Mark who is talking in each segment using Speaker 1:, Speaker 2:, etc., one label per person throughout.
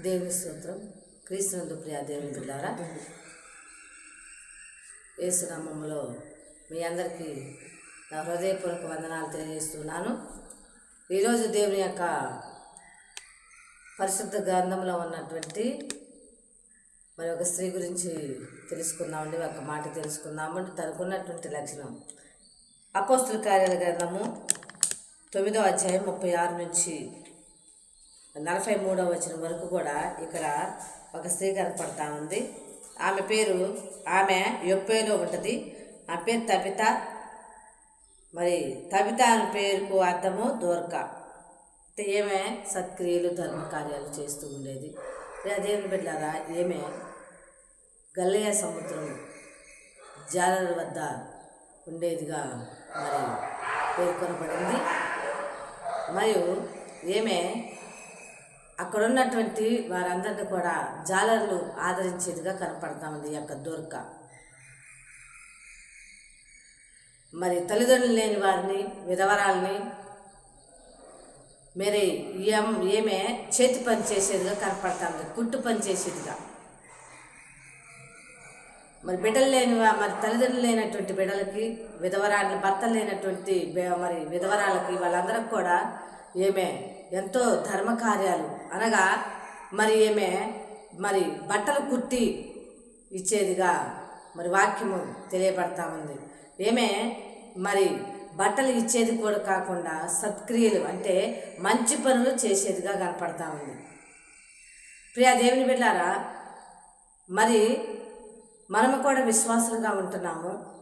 Speaker 1: దేవుని స్తోత్రం. క్రీస్తునందు ప్రియా దేవుని బిడ్డారా ఏసునామంలో మీ అందరికీ నా హృదయపూర్వక వందనాలు తెలియజేస్తున్నాను. ఈరోజు దేవుని యొక్క పరిశుద్ధ గ్రంథంలో ఉన్నటువంటి మరి ఒక స్త్రీ గురించి తెలుసుకుందామండి ఒక మాట తెలుసుకుందామండి. తనకున్నటువంటి లక్షణం. అపోస్తుల కార్యాల గ్రంథము తొమ్మిదో అధ్యాయం ముప్పై ఆరు నుంచి నలభై మూడవ వచ్చిన వరకు కూడా ఇక్కడ ఒక స్త్రీ కనపడతా ఉంది. ఆమె పేరు ఆమె యొప్పేలో ఉంటుంది. ఆ పేరు తబిత. మరి తబిత అనే పేరుకు అర్థము దోర్క. ఏమే సత్క్రియలు ధర్మ కార్యాలు చేస్తూ ఉండేది. అదేమి బిడ్డారా ఏమే గల్లయ్య సముద్రం జాలల వద్ద ఉండేదిగా మరి పేర్కొనబడింది. మరియు ఏమే అక్కడ ఉన్నటువంటి వారందరిని కూడా జాలర్లు ఆదరించేదిగా కనపడతా ఉంది ఈ యొక్క దొరక. మరి తల్లిదండ్రులు లేని వారిని విధవరాల్ని మరి ఏం ఏమే చేతి పని చేసేదిగా కనపడతా కుట్టు పని చేసేదిగా మరి బిడ్డలు లేని మరి తల్లిదండ్రులు లేనటువంటి బిడ్డలకి విధవరాలు భర్త లేనటువంటి మరి విధవరాలకి వాళ్ళందరికి కూడా ఏమే ఎంతో ధర్మ కార్యాలు అనగా మరి ఏమే? మరి బట్టలు కుట్టి ఇచ్చేదిగా మరి వాక్యము తెలియబడతా ఉంది. ఏమే? మరి బట్టలు ఇచ్చేది కూడా కాకుండా సత్క్రియలు అంటే మంచి పనులు చేసేదిగా కనపడతా ఉంది. ప్రియా దేవుని బిడ్డారా మరి మనము కూడా విశ్వాసులుగా ఉంటున్నాము.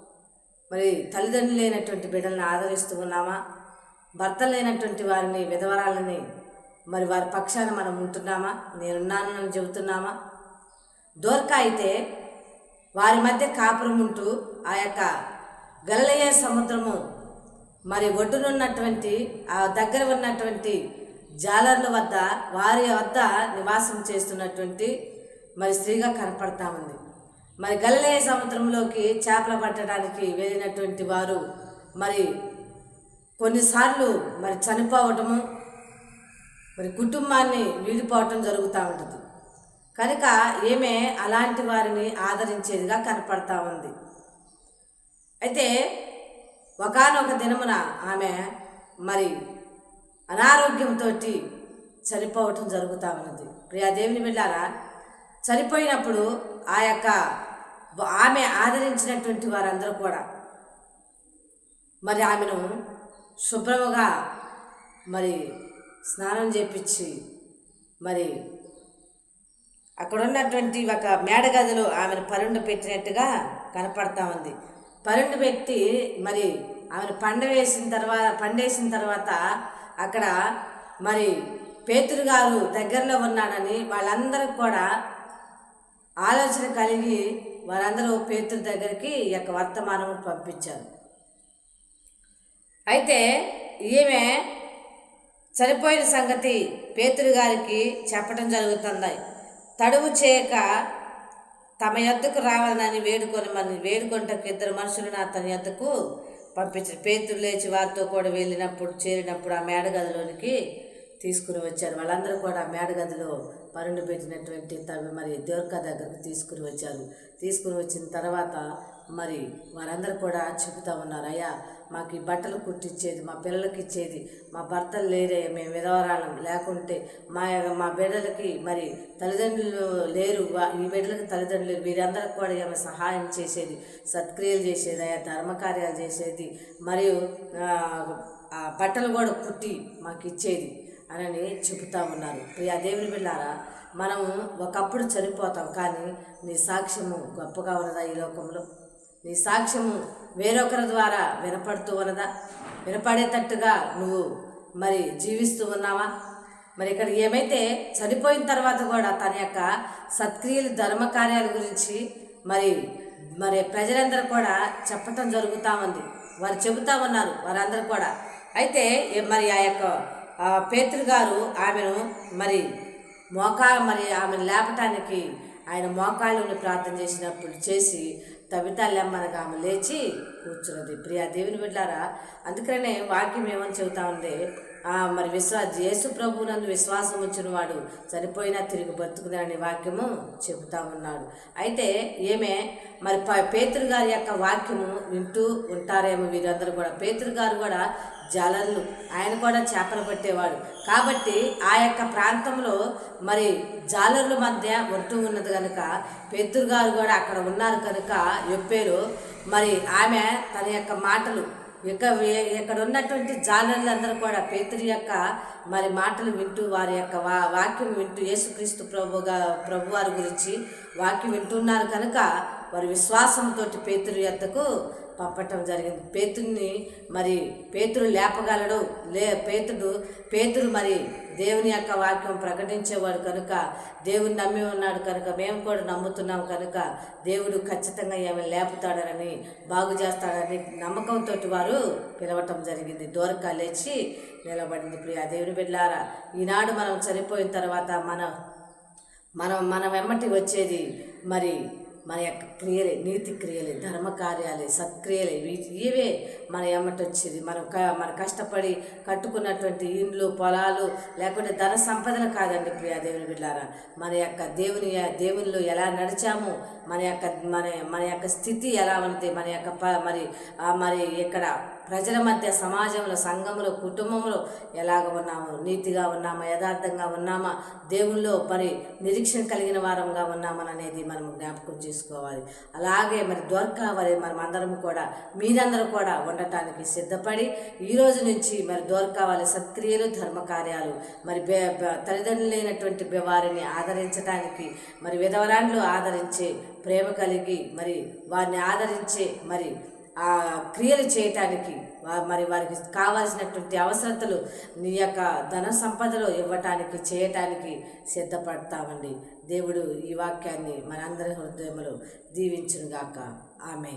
Speaker 1: మరి తల్లిదండ్రులు లేనటువంటి బిడ్డల్ని ఆదరిస్తూ ఉన్నామా? భర్త లేనటువంటి వారిని విధవరాలని మరి వారి పక్షాన మనం ఉంటున్నామా? నేనున్నానని చెబుతున్నామా? దోర్క అయితే వారి మధ్య కాపురం ఉంటూ ఆ యొక్క గలలయ సముద్రము మరి ఒడ్డునున్నటువంటి ఆ దగ్గర ఉన్నటువంటి జాలర్ల వద్ద వారి వద్ద నివాసం చేస్తున్నటువంటి మరి స్త్రీగా కనపడతా ఉంది. మరి గలలయ సముద్రంలోకి చేపలు పట్టడానికి వెళ్ళినటువంటి వారు మరి కొన్నిసార్లు మరి చనిపోవటము మరి కుటుంబాన్ని వీడిపోవటం జరుగుతూ ఉంటుంది. కనుక ఈమె అలాంటి వారిని ఆదరించేదిగా కనపడతా ఉంది. అయితే ఒకానొక దినమున ఆమె మరి అనారోగ్యంతో చనిపోవటం జరుగుతూ ఉన్నది. ప్రియాదేవిని వెళ్ళారా చనిపోయినప్పుడు ఆ యొక్క ఆమె ఆదరించినటువంటి వారందరూ కూడా మరి ఆమెను శుభ్రముగా మరి స్నానం చేపించి మరి అక్కడ ఉన్నటువంటి ఒక మేడగదిలో ఆమెను పరుండు పెట్టినట్టుగా కనపడతా ఉంది. పరుండు పెట్టి మరి ఆమెను పండ వేసిన తర్వాత పండేసిన తర్వాత అక్కడ మరి పేతురు గారు దగ్గరలో ఉన్నాడని వాళ్ళందరూ కూడా ఆలోచన కలిగి వారందరూ పేతురు దగ్గరికి ఈ యొక్క వర్తమానం పంపించారు. అయితే ఈమె చనిపోయిన సంగతి పేతురు గారికి చెప్పడం జరుగుతుంది. తడువు చేయక తమ యొద్దకు రావాలని వేడుకొని మన వేడుకొంటకు ఇద్దరు మనుషులను అతని యొద్దకు పంపించారు. పేతురు లేచి వారితో కూడా వెళ్ళినప్పుడు చేరినప్పుడు ఆ మేడగదిలోనికి తీసుకుని వచ్చారు. వాళ్ళందరూ కూడా ఆ మేడగదిలో పరుని పెట్టినటువంటి తవి మరి దేవక దగ్గరకు తీసుకుని వచ్చారు. తీసుకుని వచ్చిన తర్వాత మరి వారందరూ కూడా చెబుతా ఉన్నారు అయ్యా మాకు ఈ బట్టలు కుట్టించేది మా పిల్లలకి ఇచ్చేది మా భర్తలు లేరే మేము విధవరాలం. లేకుంటే మా మా బిడ్డలకి మరి తల్లిదండ్రులు లేరు ఈ బిడ్డలకి తల్లిదండ్రులు లేరు వీరందరికి కూడా ఏమైనా సహాయం చేసేది సత్క్రియలు చేసేది అయ్యా ధర్మకార్యాలు చేసేది మరియు ఆ బట్టలు కూడా కుట్టి మాకు ఇచ్చేది. అని చెబుతా ఉన్నారు ప్రియా దేవుని బిళ్ళారా మనము ఒకప్పుడు చనిపోతాం కానీ నీ సాక్ష్యము గొప్పగా ఉన్నదా ఈ లోకంలో? నీ సాక్ష్యము వేరొకరి ద్వారా వినపడుతూ ఉన్నదా? వినపడేటట్టుగా నువ్వు మరి జీవిస్తూ ఉన్నావా? మరి ఇక్కడ ఏమైతే చనిపోయిన తర్వాత కూడా తన యొక్క సత్క్రియలు ధర్మ కార్యాల గురించి మరి మరి ప్రజలందరూ కూడా చెప్పటం జరుగుతూ ఉంది. వారు చెబుతా ఉన్నారు వారందరూ కూడా. అయితే మరి ఆ యొక్క పేతృగారు గారు ఆమెను మరి మోకా మరి ఆమెను లేపటానికి ఆయన మోకాళ్ళని ప్రార్థన చేసినప్పుడు చేసి తవితాలెమ్మనగా ఆమె లేచి కూర్చున్నది. ప్రియా దేవుని బిడ్డారా అందుకనే వాక్యం ఏమని చెబుతా ఉంది మరి విశ్వా యేసు ప్రభునందు విశ్వాసం వచ్చిన వాడు చనిపోయినా తిరిగి బ్రతుకుదనని వాక్యము చెబుతా ఉన్నాడు. అయితే ఏమే? మరి ప పేతురు గారి యొక్క వాక్యము వింటూ ఉంటారేమో వీరందరూ కూడా. పేతురు గారు కూడా జలర్లు ఆయన కూడా చేపలు పట్టేవాడు. కాబట్టి ఆ యొక్క ప్రాంతంలో మరి జాలర్ల మధ్య ఉంటూ ఉన్నది కనుక పేతురు గారు కూడా అక్కడ ఉన్నారు కనుక చెప్పారు మరి ఆమె తన యొక్క మాటలు ఇక వే- ఇక్కడ ఉన్నటువంటి జాలర్లందరూ కూడా పేతురి యొక్క మరి మాటలు వింటూ వారి యొక్క వా వాక్యం వింటూ యేసుక్రీస్తు ప్రభుగా ప్రభువారి గురించి వాక్యం వింటున్నారు కనుక వారి విశ్వాసంతో పేతురు ఎద్దకు పంపటం జరిగింది. పేతుడిని మరి పేతురు లేపగలడు. లే పేతుడు పేతుడు మరి దేవుని యొక్క వాక్యం ప్రకటించేవాడు కనుక దేవుని నమ్మి ఉన్నాడు కనుక మేము కూడా నమ్ముతున్నాం కనుక దేవుడు ఖచ్చితంగా ఏమి లేపుతాడని బాగు చేస్తాడని నమ్మకంతో వారు పిలవటం జరిగింది. దూరక లేచి నిలబడింది. ప్రియ దేవుని బిడ్డారా ఈనాడు మనం చనిపోయిన తర్వాత మన మనం మన వెమ్మటి వచ్చేది మరి మన యొక్క క్రియలే నీతి క్రియలే ధర్మకార్యాలే సత్క్రియలే వీటి ఇవే మన ఎమ్మటొచ్చేది మనం క మన కష్టపడి కట్టుకున్నటువంటి ఇండ్లు పొలాలు లేకుంటే ధన సంపదలు కాదండి ప్రియా దేవుని బిడ్డారా. మన యొక్క దేవుని దేవునిలో ఎలా నడిచాము మన యొక్క మన మన యొక్క స్థితి ఎలా ఉంది మన యొక్క ప మరి మరి ఇక్కడ ప్రజల మధ్య సమాజంలో సంఘంలో కుటుంబంలో ఎలాగ ఉన్నాము నీతిగా ఉన్నామా యథార్థంగా ఉన్నామా దేవుల్లో మరి నిరీక్షణ కలిగిన వారంగా ఉన్నామని అనేది మనం జ్ఞాపకం చేసుకోవాలి. అలాగే మరి దొరకావాలి మనం అందరం కూడా మీరందరూ కూడా ఉండటానికి సిద్ధపడి ఈ రోజు నుంచి మరి దొరకావాలి సత్క్రియలు ధర్మ కార్యాలు మరి బే తల్లిదండ్రులు లేనటువంటి వారిని ఆదరించడానికి మరి విధవరాండ్లు ఆదరించే ప్రేమ కలిగి మరి వారిని ఆదరించే మరి క్రియలు చేయటానికి మరి వారికి కావాల్సినటువంటి అవసరతలు నీ యొక్క ధన సంపదలో ఇవ్వటానికి చేయటానికి సిద్ధపడతామండి. దేవుడు ఈ వాక్యాన్ని మనందరి హృదయంలో దీవించునుగాక. ఆమె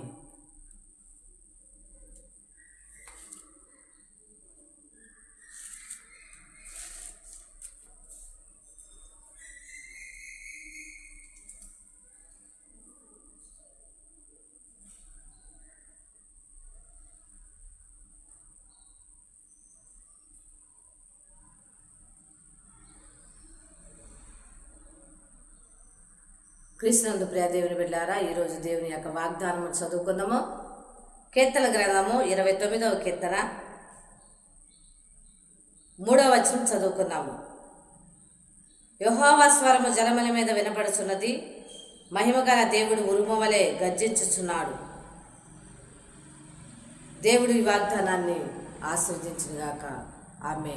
Speaker 1: క్రీస్తునందు ప్రియ దేవుని బిడ్డారా ఈరోజు దేవుని యొక్క వాగ్దానం చదువుకుందాము. కీర్తన గ్రంథము ఇరవై తొమ్మిదవ కీర్తన. మూడవ వచనం చదువుకున్నాము యహోవా స్వరము జలముల మీద వినపడుచున్నది మహిమగల దేవుడు ఉరుమవలే గర్జించుచున్నాడు. దేవుడి వాగ్దానాన్ని ఆస్వాదించుగాక ఆమె